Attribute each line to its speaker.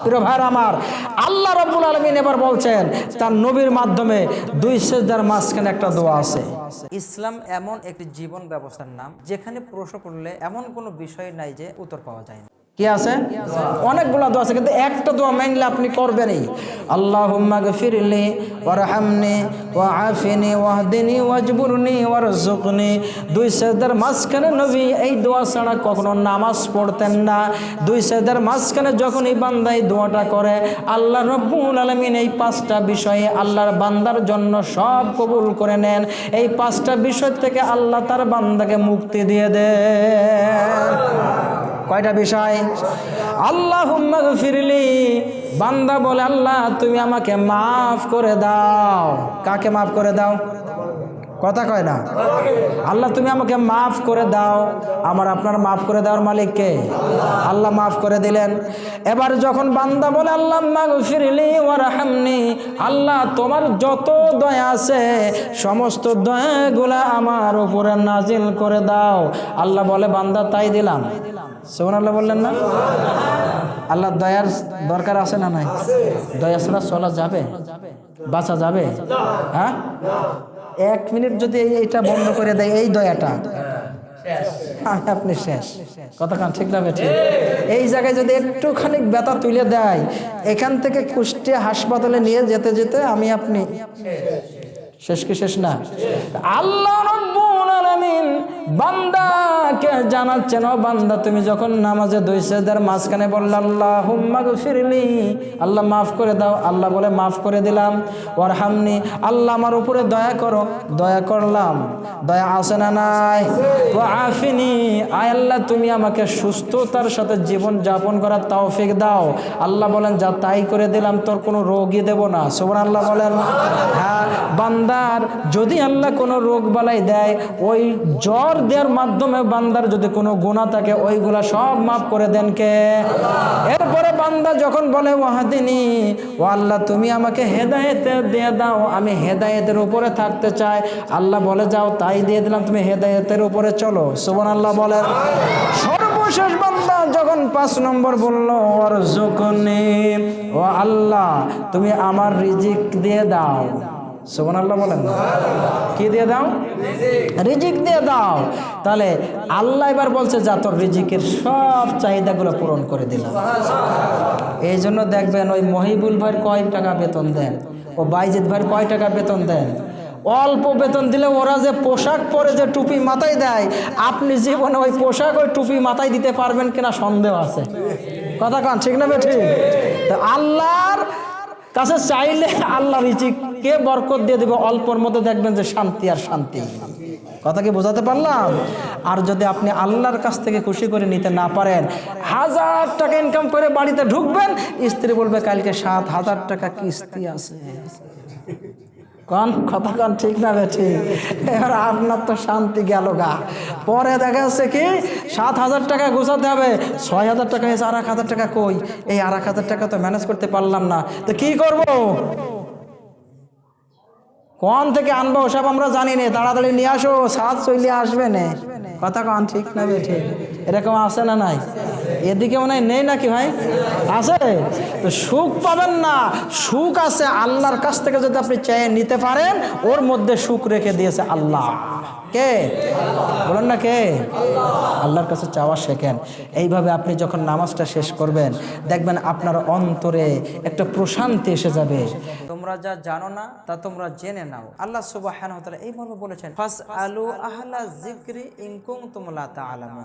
Speaker 1: প্রিয় আমার, আল্লাহ রব্বুল আলমিন এবার বলছেন, তার নবীর মাধ্যমে দুই সেজদার মাঝখানে একটা দোয়া আছে।
Speaker 2: ইসলাম এমন একটি জীবন ব্যবস্থার নাম, যেখানে প্রশ্ন করলে এমন কোনো বিষয় নাই যে উত্তর পাওয়া যায় না।
Speaker 1: কি আছে? অনেকগুলো দোয়া আছে, কিন্তু একটা দোয়া মানলে আপনি করবেনই। আল্লাহ ফিরলি ওয়ারহামনি ওয়া আফিনি ওয়াহদিনি ওয়াজবুরনি ওয়ারজুকনি দুই সেজদার মাঝখানে নবী এই দোয়া ছাড়া কখনো নামাজ পড়তেন না। দুই সেজদার মাঝখানে যখন এই বান্দা এই দোয়াটা করে, আল্লাহ রব্বুল আলমিন এই পাঁচটা বিষয়ে আল্লাহর বান্দার জন্য সব কবুল করে নেন। এই পাঁচটা বিষয় থেকে আল্লাহ তার বান্দাকে মুক্তি দিয়ে দেন। কয়টা বিষয়? আল্লাহ ফিরলি বান্দা বলে, আল্লাহ, তুমি আমাকে মাফ করে দাও। কাকে মাফ করে দাও? কথা কয় না? আল্লাহ, তুমি আমাকে মাফ করে দাও। আমার আপনার মাফ করে দেওয়ার মালিককে আল্লাহ মাফ করে দিলেন। এবার যখন বান্দা বলে, আল্লাহ ফিরলি আল্লাহ, তোমার যত দয়া আছে, সমস্ত দয়াগুলা আমার উপরে নাজিল করে দাও। আল্লাহ বলে, বান্দা, তাই দিলাম। সোমান আল্লাহ বললেন না? আল্লাহ, দয়ার দরকার আছে না নাই? দয়া ছাড়া চলা যাবে? বাঁচা যাবে? হ্যাঁ? এক মিনিট যদি এই- এইটা বন্ধ করে দেয়, এই দয়াটা। আপনি শেষ। কান ঠিক না ঠিক এই জায়গায় যদি একটুখানি ব্যথা তুলে দেয়, এখান থেকে কুষ্টিয়া হাসপাতালে নিয়ে যেতে যেতে আমি আপনি শেষ কি শেষ না? আল্লাহ রব্বুল বান্দাকে জানাচ্ছেন, ও বান্দা, তুমি যখন নামাজে দুই সেজদার মাঝখানে বললে আল্লাহ হুম্মা ফিরলি আল্লাহ মাফ করে দাও। আল্লাহ বলে, মাফ করে দিলাম। ওরহামনি আল্লাহ আমার উপরে দয়া করো। দয়া করলাম। দয়া আসে না নাই? ও আফিনি আয় আল্লাহ, তুমি আমাকে সুস্থতার সাথে জীবন যাপন করার তৌফিক দাও। আল্লাহ বলেন, যা তাই করে দিলাম, তোর কোনো রোগই দেব না। সোমান আল্লাহ বলেন। হ্যাঁ বান্দার যদি আল্লাহ কোনো রোগ বালাই দেয়, ওই জ্বর দেওয়ার মাধ্যমে বান্দার যদি কোনো গুণা থাকে, ওইগুলা সব মাফ করে দেন কে? এরপরে বান্দা যখন বলে, ওয়াহাদিনী, ও আল্লাহ, তুমি আমাকে হেদায়েতে দিয়ে দাও, আমি হেদায়েতের উপরে থাকতে চাই। আল্লাহ বলে, যাও, তাই দিয়ে দিলাম, তুমি হেদায়েতের উপরে চলো। সুবন আল্লাহ বলে। সর্বশেষ বান্দা যখন পাঁচ নম্বর বলল ওর ও আল্লাহ, তুমি আমার রিজিক দিয়ে দাও। সুবন আল্লাহ বলেন? কি দিয়ে দাও? রিজিক দিয়ে দাও। তাহলে আল্লাহ এবার বলছে, যা তোর রিজিকের সব চাহিদাগুলো পূরণ করে দিলাম। এই জন্য দেখবেন ওই মহিবুল ভাইয়ের কয় টাকা বেতন দেন? ও বাইজিৎ ভাইয়ের কয় টাকা বেতন দেন? অল্প বেতন দিলে ওরা যে পোশাক পরে যে টুপি মাথায় দেয়, আপনি জীবনে ওই পোশাক ওই টুপি মাথায় দিতে পারবেন কিনা সন্দেহ আছে। কথা কান, ঠিক না ঠিক? তো আল্লাহর কাছে চাইলে আল্লাহ রিজিককে বরকত দিয়ে দেবে? অল্পর মধ্যে দেখবেন যে শান্তি আর শান্তি। কথা কি বোঝাতে পারলাম? আর যদি আপনি আল্লাহর কাছ থেকে খুশি করে নিতে না পারেন, হাজার টাকা ইনকাম করে বাড়িতে ঢুকবেন, স্ত্রী বলবে, কালকে সাত হাজার টাকা কিস্তি আছে। কন, কথা কন, ঠিক না বেঠি এবার আপনার তো শান্তি গেল গা। পরে দেখা যাচ্ছে কি, সাত হাজার টাকা গোছাতে হবে, ছয় হাজার টাকা হয়েছে, আর এক হাজার টাকা কই? এই আর এক হাজার টাকা তো ম্যানেজ করতে পারলাম না। তো কি করব? কোন থেকে আনব ওসব আমরা জানি না। তাড়াতাড়ি নিয়ে আসো, সাত চলে আসবে না। কথা কন, ঠিক না ঠিক। এরকম আছে না নাই? এদিকে মনে হয় নেই নাকি ভাই? আছে? তো সুখ পাবেন না। সুখ আছে আল্লাহর কাছ থেকে যদি আপনি চেয়ে নিতে পারেন, ওর মধ্যে সুখ রেখে দিয়েছে আল্লাহ। কে? বলুন না কে? আল্লাহর কাছে চাওয়া শেখেন। এইভাবে আপনি যখন নামাজটা শেষ করবেন, দেখবেন আপনার অন্তরে একটা প্রশান্তি এসে যাবে।
Speaker 2: তোমরা যা জানো না, তা তোমরা জেনে নাও। আল্লাহ সুবাহ এই মর্মে বলেছেন আলু আহলা জিক্রি ইনকুম তোমলা তা আলামুন